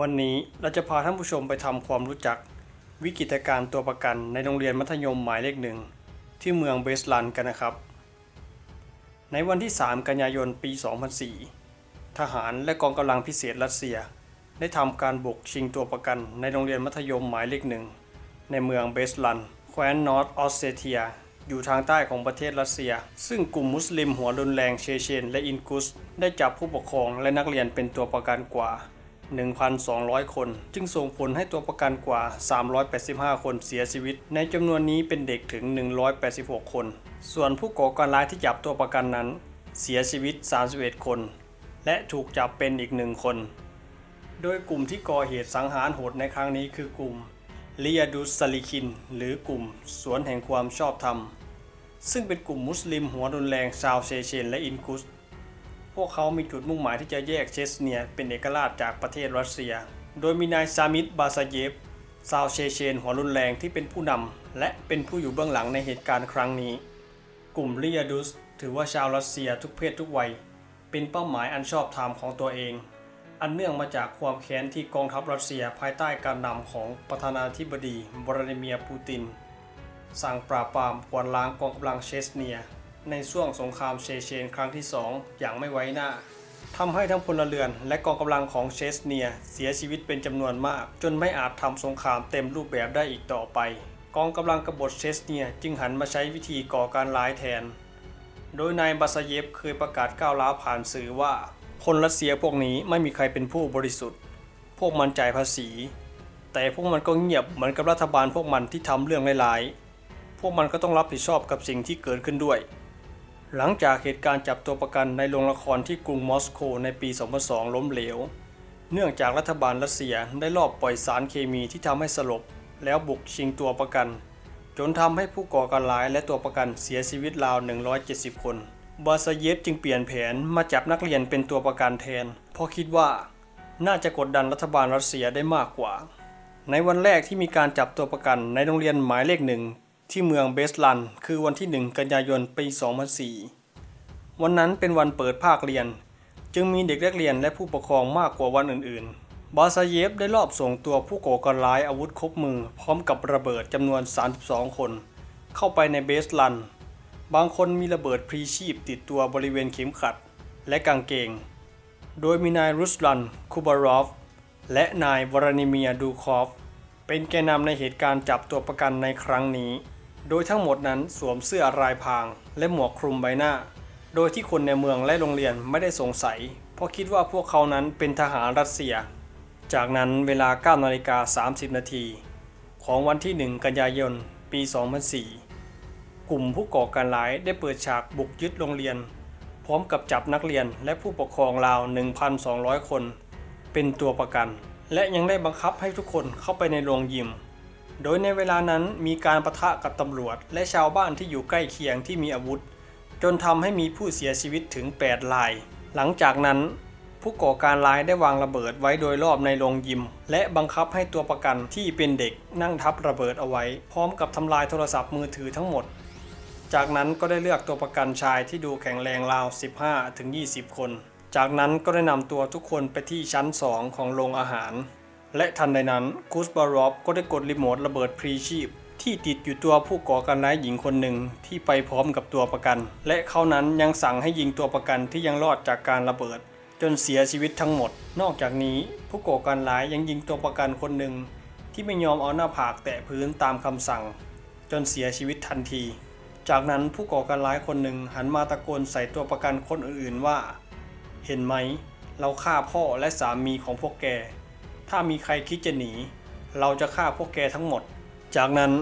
วันนี้เราจะพาท่านผู้ชมไปทำความรู้จัก วิกฤตการณ์ตัวประกันในโรงเรียนมัธยมหมายเลขหนึ่งที่เมืองเบสลันกันนะครับ ในวันที่ 3 กันยายนปี 2004 ทหารและกองกำลังพิเศษรัสเซีย ได้ทำการบุกชิงตัวประกันในโรงเรียนมัธยมหมายเลขหนึ่งในเมืองเบสลันแคว้นนอร์ทออสเซเทีย อยู่ทางใต้ของประเทศรัสเซีย ซึ่งกลุ่มมุสลิมหัวรุนแรงเชเชน และอินกุส ได้จับผู้ปกครองและนักเรียนเป็นตัวประกันกว่า 1,200 คน จึงส่งผลให้ตัวประกันกว่า 385 คนเสียชีวิต ในจำนวนนี้เป็นเด็กถึง 186 คน ส่วนผู้ก่อการร้ายที่จับตัวประกันนั้น เสียชีวิต 31 คน และถูกจับเป็นอีกหนึ่งคน โดยกลุ่มที่ก่อเหตุสังหารโหดในครั้งนี้คือกลุ่มลียาดุสซาลิคิน หรือกลุ่มสวนแห่งความชอบธรรม ซึ่งเป็นกลุ่มมุสลิมหัวรุนแรงชาวเชเชนและอินกุส พวกเขามีจุดมุ่งหมายที่จะแยกเชสเนียเป็นเอกราชจากประเทศรัสเซีย โดยมีนายซามิดบาซาเยฟชาวเชเชนหัวรุนแรงที่เป็นผู้นำและเป็นผู้อยู่เบื้องหลังในเหตุการณ์ครั้งนี้ กลุ่มลียาดุสถือว่าชาวรัสเซียทุกเพศทุกวัย เป็นเป้าหมายอันชอบธรรมของตัวเอง อันเนื่องมาจากความแค้นที่กองทัพรัสเซียภายใต้การนำของประธานาธิบดีวลาดิเมียร์ปูติน สั่งปราบปรามกวาดล้างกองกำลังเชสเนีย ในช่วงสงครามเชเชนครั้งที่ 2 อย่างไม่ไว้หน้าทำให้ทั้งพลเรือนและกองกำลังของเชสเนียเสียชีวิตเป็นจำนวนมาก จนไม่อาจทำสงครามเต็มรูปแบบได้อีกต่อไป กองกำลังกบฏเชสเนียจึงหันมาใช้วิธีก่อการร้ายแทน โดยนายบาซเยฟเคยประกาศก้าวร้าวผ่านสื่อว่าคนรัสเซียพวกนี้ไม่มีใครเป็นผู้บริสุทธิ์ พวกมันจ่ายภาษี แต่พวกมันก็เงียบเหมือนกับรัฐบาลพวกมันที่ทำเรื่องร้ายๆพวกมันก็ต้องรับผิดชอบกับสิ่งที่เกิดขึ้นด้วย หลังจากเหตุการณ์จับตัวประกันในโรงละครที่กรุงมอสโกในปี 2002 ล้มเหลว เนื่องจากรัฐบาลรัสเซียได้ลอบปล่อยสารเคมีที่ทำให้สลบ แล้วบุกชิงตัวประกัน จนทำให้ผู้ก่อการร้ายและตัวประกันเสียชีวิตราว 170 คน บาซาเยฟจึงเปลี่ยนแผนมาจับนักเรียนเป็นตัวประกันแทน เพราะคิดว่า น่าจะกดดันรัฐบาลรัสเซียได้มากกว่า ในวันแรกที่มีการจับตัวประกันในโรงเรียนหมายเลขหนึ่ง ที่เมืองเบสลัน คือวันที่ 1 กันยายนปี 2004 วันนั้นเป็นวันเปิดภาคเรียน จึงมีเด็กนักเรียนและผู้ปกครองมากกว่าวันอื่นๆ บาซาเยฟได้ลอบส่งตัวผู้ก่อการร้ายอาวุธครบมือ พร้อมกับระเบิดจำนวน 32 คน เข้าไปในเบสลัน บางคนมีระเบิดพรีชีพติดตัวบริเวณเข็มขัด และกางเกง โดยมีนายรุสลัน คูบารอฟ และนายวลานิเมียดูคอฟเป็นแกนนำในเหตุการณ์จับตัวประกันในครั้งนี้ โดยทั้งหมดนั้นสวมเสื้อรายพรางและหมวกคลุมใบหน้า โดยที่คนในเมืองและโรงเรียนไม่ได้สงสัย เพราะคิดว่าพวกเขานั้นเป็นทหารรัสเซีย จากนั้นเวลา9นาฬิกา30 นาทีของวันที่ 1 กันยายน ปี 2004 กลุ่มผู้ก่อการร้ายได้เปิดฉากบุกยึดโรงเรียน พร้อมกับจับนักเรียนและผู้ปกครองราว 1,200 คน เป็นตัวประกัน และยังได้บังคับให้ทุกคนเข้าไปในโรงยิม โดยในเวลานั้นมีการประทะกับตำรวจ และชาวบ้านที่อยู่ใกล้เคียงที่มีอาวุธ จนทำให้มีผู้เสียชีวิตถึง 8 ราย หลังจากนั้น ผู้ก่อการร้ายได้วางระเบิดไว้โดยรอบในโรงยิม และบังคับให้ตัวประกันที่เป็นเด็กนั่งทับระเบิดเอาไว้ พร้อมกับทำลายโทรศัพท์มือถือทั้งหมด จากนั้นก็ได้เลือกตัวประกันชายที่ดูแข็งแรงราว 15-20 คน จากนั้นก็ได้นำตัวทุกคนไปที่ชั้น 2 ของโรงอาหาร และทันใดนั้นคูสบารอฟก็ได้กดรีโมทระเบิดพรีชีพ ที่ติดอยู่ตัวผู้ก่อการร้ายหญิงคนหนึ่งที่ไปพร้อมกับตัวประกัน และเขานั้นยังสั่งให้ยิงตัวประกันที่ยังรอดจากการระเบิด จนเสียชีวิตทั้งหมด นอกจากนี้ผู้ก่อการร้ายยังยิงตัวประกันคนหนึ่งที่ไม่ยอมเอาหน้าผากแตะพื้นตามคำสั่ง จนเสียชีวิตทันที จากนั้นผู้ก่อการร้ายคนหนึ่งหันมาตะโกนใส่ตัวประกันคนอื่นๆว่า เห็นไหม เราฆ่าพ่อและสามีของพวกแก ถ้ามีใครคิดจะหนี เราจะฆ่าพวกแกทั้งหมด จากนั้น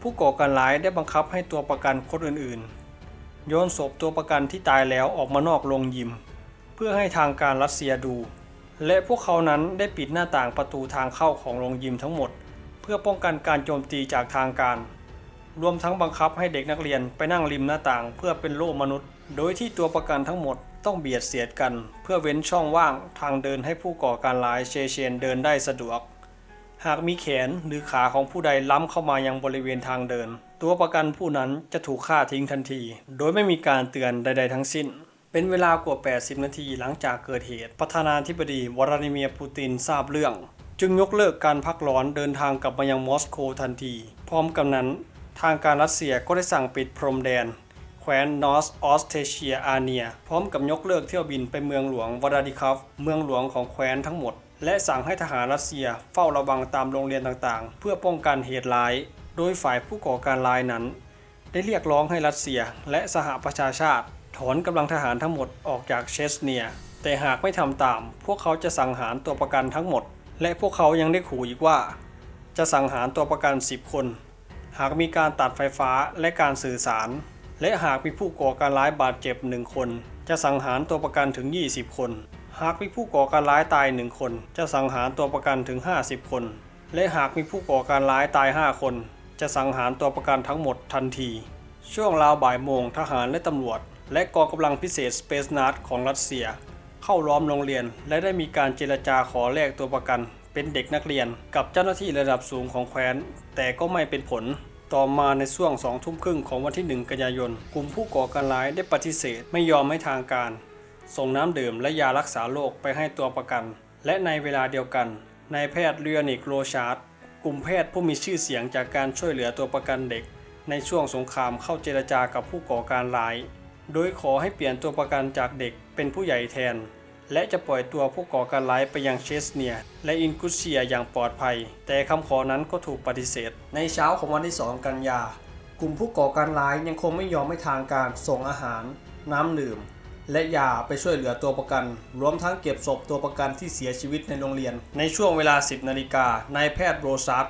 ผู้ก่อการร้ายได้บังคับให้ตัวประกันคนอื่นๆ โยนศพตัวประกันที่ตายแล้วออกมานอกโรงยิม เพื่อให้ทางการรัสเซียดู และพวกเขานั้นได้ปิดหน้าต่างประตูทางเข้าของโรงยิมทั้งหมด เพื่อป้องกันการโจมตีจากทางการ รวมทั้งบังคับให้เด็กนักเรียนไปนั่งริมหน้าต่างเพื่อเป็นโล่มนุษย์ โดยที่ตัวประกันทั้งหมด ต้องเบียดเสียดกัน เพื่อเว้นช่องว่างทางเดินให้ผู้ก่อการร้ายเชเชนเดินได้สะดวก หากมีแขนหรือขาของผู้ใดล้ำเข้ามายังบริเวณทางเดิน ตัวประกันผู้นั้นจะถูกฆ่าทิ้งทันที โดยไม่มีการเตือนใด ๆ ทั้งสิ้น เป็นเวลากว่า 80 นาทีหลังจากเกิดเหตุ ประธานาธิบดีวลาดิเมียร์ปูตินทราบเรื่อง จึงยกเลิกการพักร้อนเดินทางกลับมายังมอสโกทันที พร้อมกับนั้น ทางการรัสเซียก็ได้สั่งปิดพรมแดน แคว้นนอร์สออสเทเชียอาเนีย พร้อมกับยกเลิกเที่ยวบินไปเมืองหลวงวลาดิคอฟเมืองหลวงของแคว้นทั้งหมด และสั่งให้ทหารรัสเซียเฝ้าระวังตามโรงเรียนต่างๆ เพื่อป้องกันเหตุร้าย โดยฝ่ายผู้ก่อการร้ายนั้น ได้เรียกร้องให้รัสเซียและสหประชาชาติ ถอนกำลังทหารทั้งหมดออกจากเชสเนีย แต่หากไม่ทำตาม พวกเขาจะสังหารตัวประกันทั้งหมด และพวกเขายังได้ขู่อีกว่า จะสังหารตัวประกัน 10 คน หากมีการตัดไฟฟ้าและการสื่อสาร และหากมีผู้ก่อการร้ายบาดเจ็บหนึ่งคน จะสังหารตัวประกันถึง 20 คน หากมีผู้ก่อการร้ายตายหนึ่งคน จะสังหารตัวประกันถึง 50 คน และหากมีผู้ก่อการร้ายตาย 5 คน จะสังหารตัวประกันทั้งหมดทันที ช่วงราวบ่ายโมงทหารและตำรวจ และกองกำลังพิเศษสเปซนาร์ของรัสเซีย เข้าล้อมโรงเรียน และได้มีการเจรจาขอแลกตัวประกัน เป็นเด็กนักเรียนกับเจ้าหน้าที่ระดับสูงของแคว้น แต่ก็ไม่เป็นผล ต่อมาในช่วงสองทุ่มครึ่งของวันที่ 1 กันยายน กลุ่มผู้ก่อการร้ายได้ปฏิเสธไม่ยอมให้ทางการ ส่งน้ำดื่มและยารักษาโรคไปให้ตัวประกัน และในเวลาเดียวกันนายแพทย์เรียนิกโรชาร์ดกลุ่มแพทย์ผู้มีชื่อเสียงจากการช่วยเหลือตัวประกันเด็ก ในช่วงสงครามเข้าเจรจากับผู้ก่อการร้าย โดยขอให้เปลี่ยนตัวประกันจากเด็กเป็นผู้ใหญ่แทน และจะปล่อยตัวผู้ก่อการร้ายไปยังเชสเนีย และอินกุเซียอย่างปลอดภัย แต่คำขอนั้นก็ถูกปฏิเสธ ในเช้าของวันที่ 2 กันยา กลุ่มผู้ก่อการร้ายยังคงไม่ยอมให้ทางการส่งอาหาร น้ำดื่ม และยาไปช่วยเหลือตัวประกัน รวมทั้งเก็บศพตัวประกันที่เสียชีวิตในโรงเรียน ในช่วงเวลา 10 นาฬิกานายแพทย์โรซัส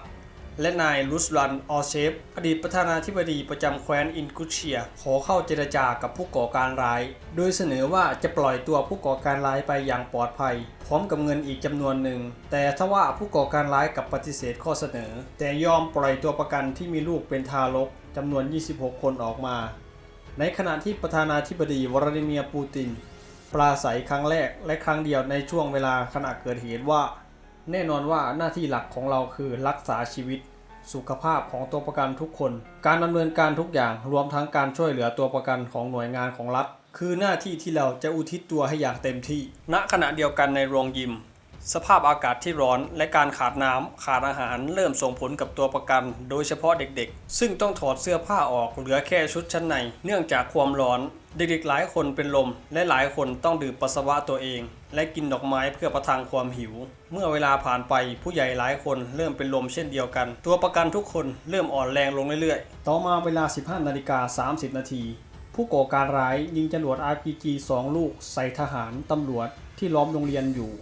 และนายลุสลันออเชฟอดีตประธานาธิบดีประจำแคว้นอินกุเชีย ขอเข้าเจรจากับผู้ก่อการร้าย โดยเสนอว่าจะปล่อยตัวผู้ก่อการร้ายไปอย่างปลอดภัย พร้อมกับเงินอีกจำนวนหนึ่ง แต่ทว่าผู้ก่อการร้ายกับปฏิเสธข้อเสนอ แต่ยอมปล่อยตัวประกันที่มีลูกเป็นทารกจำนวน 26 คนออกมา ในขณะที่ประธานาธิบดีวลาดิเมียร์ปูตินปราศัยครั้งแรกและครั้งเดียวในช่วงเวลาขณะเกิดเหตุว่า แน่นอนว่าหน้าที่หลักของเราคือรักษาชีวิต สุขภาพของตัวประกันทุกคน การดำเนินการทุกอย่างรวมทั้งการช่วยเหลือตัวประกันของหน่วยงานของรัฐ คือหน้าที่ที่เราจะอุทิศตัวให้อย่างเต็มที่ ณขณะเดียวกันในโรงยิม สภาพอากาศที่ร้อนและการขาดน้ำขาดอาหารเริ่มส่งผลกับตัวประกัน โดยเฉพาะเด็กๆ ซึ่งต้องถอดเสื้อผ้าออกเหลือแค่ชุดชั้นใน เนื่องจากความร้อน เด็กๆหลายคนเป็นลม และหลายคนต้องดื่มปัสสาวะตัวเอง และกินดอกไม้เพื่อประทังความหิว เมื่อเวลาผ่านไปผู้ใหญ่หลายคนเริ่มเป็นลมเช่นเดียวกัน ตัวประกันทุกคนเริ่มอ่อนแรงลงเรื่อยๆ ต่อมาเวลา 15นาฬิกา30 นาที ผู้ก่อการร้ายยิงจรวด RPG 2 ลูกใส่ทหารตำรวจที่ล้อมโรงเรียนอยู่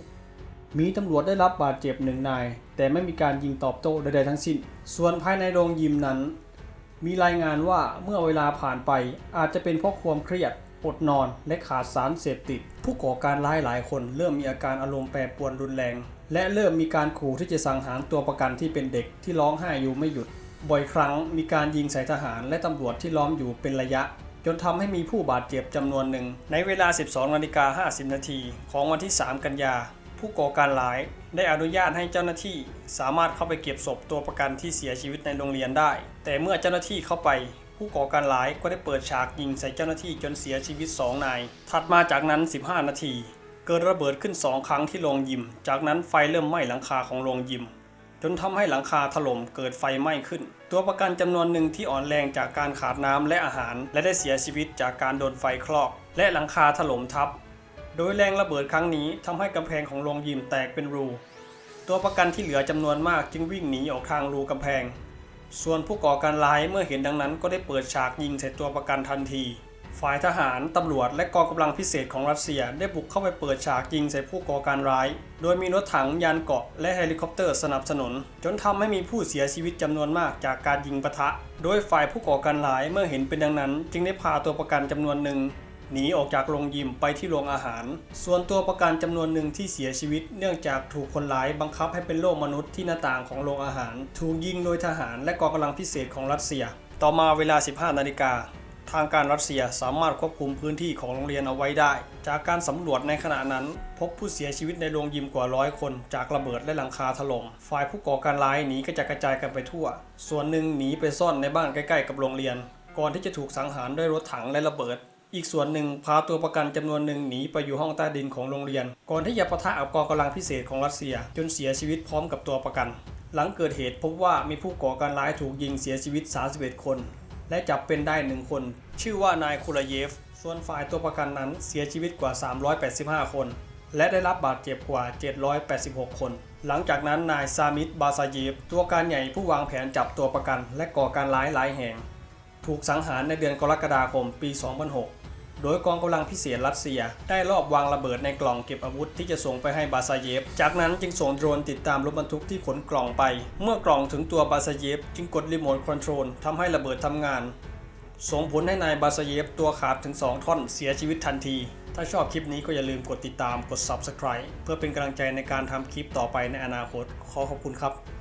มีตำรวจได้รับบาดเจ็บหนึ่งนาย แต่ไม่มีการยิงตอบโต้ใดๆทั้งสิ้น ส่วนภายในโรงยิมนั้น มีรายงานว่าเมื่อเวลาผ่านไปอาจจะเป็นเพราะความเครียด อดนอนและขาดสารเสพติด ผู้ก่อการร้ายหลายคนเริ่มมีอาการอารมณ์แปรปรวนรุนแรง และเริ่มมีการขู่ที่จะสังหารตัวประกันที่เป็นเด็กที่ร้องไห้อยู่ไม่หยุด บ่อยครั้งมีการยิงใส่ทหารและตำรวจที่ล้อมอยู่เป็นระยะ จนทำให้มีผู้บาดเจ็บจำนวนหนึ่ง ในเวลา 12นาฬิกา50 นาทีของวันที่ 3 กันยา ผู้ก่อการร้ายได้อนุญาตให้เจ้าหน้าที่ สามารถเข้าไปเก็บศพตัวประกันที่เสียชีวิตในโรงเรียนได้ แต่เมื่อเจ้าหน้าที่เข้าไป ผู้ก่อการร้ายก็ได้เปิดฉากยิงใส่เจ้าหน้าที่จนเสียชีวิต 2 นาย ถัดมาจากนั้น 15 นาที เกิดระเบิดขึ้น 2 ครั้งที่โรงยิม จากนั้นไฟเริ่มไหม้หลังคาของโรงยิม จนทำให้หลังคาถล่มเกิดไฟไหม้ขึ้น ตัวประกันจำนวนหนึ่งที่อ่อนแรงจากการขาดน้ำและอาหาร และได้เสียชีวิตจากการโดนไฟคลอก และหลังคาถล่มทับ โดยแรงระเบิดครั้งนี้ทำให้กำแพงของโรงยิมแตกเป็นรู ตัวประกันที่เหลือจำนวนมากจึงวิ่งหนีออกทางรูกำแพง ส่วนผู้ก่อการร้ายเมื่อเห็นดังนั้นก็ได้เปิดฉากยิงใส่ตัวประกันทันที ฝ่ายทหาร ตำรวจ และกองกำลังพิเศษของรัสเซียได้บุกเข้าไปเปิดฉากยิงใส่ผู้ก่อการร้าย โดยมีรถถังยานเกราะและเฮลิคอปเตอร์สนับสนุน จนทำให้มีผู้เสียชีวิตจำนวนมากจากการยิงปะทะ โดยฝ่ายผู้ก่อการร้ายเมื่อเห็นเป็นดังนั้น จึงได้พาตัวประกันจำนวนหนึ่ง หนีออกจากโรงยิมไปที่โรงอาหาร ส่วนตัวประกันจำนวนหนึ่งที่เสียชีวิต เนื่องจากถูกคนร้ายบังคับให้เป็นโลกมนุษย์ที่หน้าต่างของโรงอาหาร ถูกยิงโดยทหารและกองกำลังพิเศษของรัสเซีย ต่อมาเวลา 15 นาฬิกาทางการรัสเซียสามารถควบคุมพื้นที่ของโรงเรียนเอาไว้ได้ จากการสำรวจในขณะนั้น พบผู้เสียชีวิตในโรงยิมกว่าร้อยคน จากระเบิดและหลังคาถล่ม ฝ่ายผู้ก่อการร้ายหนีกระจัดกระจายกันไปทั่ว ส่วนหนึ่งหนีไปซ่อนในบ้านใกล้ ๆ กับโรงเรียน ก่อนที่จะถูกสังหารด้วยรถถังและระเบิด อีกส่วนหนึ่งพาตัวประกันจำนวนหนึ่งหนีไปอยู่ห้องใต้ดินของโรงเรียน ก่อนที่จะปะทะกับกองกำลังพิเศษของรัสเซีย จนเสียชีวิตพร้อมกับตัวประกัน หลังเกิดเหตุพบว่ามีผู้ก่อการร้ายถูกยิงเสียชีวิต 31 คน และจับเป็นได้หนึ่งคน ชื่อว่านายคูลาเยฟ ส่วนฝ่ายตัวประกันนั้นเสียชีวิตกว่า 385 คน และได้รับบาดเจ็บกว่า 786 คน หลังจากนั้นนายซามิดบาซาเยฟตัวการใหญ่ผู้วางแผนจับตัวประกัน และก่อการร้ายหลายแห่ง ถูกสังหารในเดือนกรกฎาคมปี 2006 โดยกองกำลังพิเศษรัสเซีย ได้ลอบวางระเบิดในกล่องเก็บอาวุธที่จะส่งไปให้บาซาเยฟ จากนั้นจึงส่งโดรนติดตามรถบรรทุกที่ขนกล่องไป เมื่อกล่องถึงตัวบาซาเยฟ จึงกดรีโมทคอนโทรลทำให้ระเบิดทำงาน ส่งผลให้นายบาซาเยฟตัวขาดถึง 2 ท่อนเสียชีวิตทันที ถ้าชอบคลิปนี้ก็อย่าลืมกดติดตามกด Subscribe เพื่อเป็นกำลังใจในการทำคลิปต่อไปในอนาคต ขอขอบคุณครับ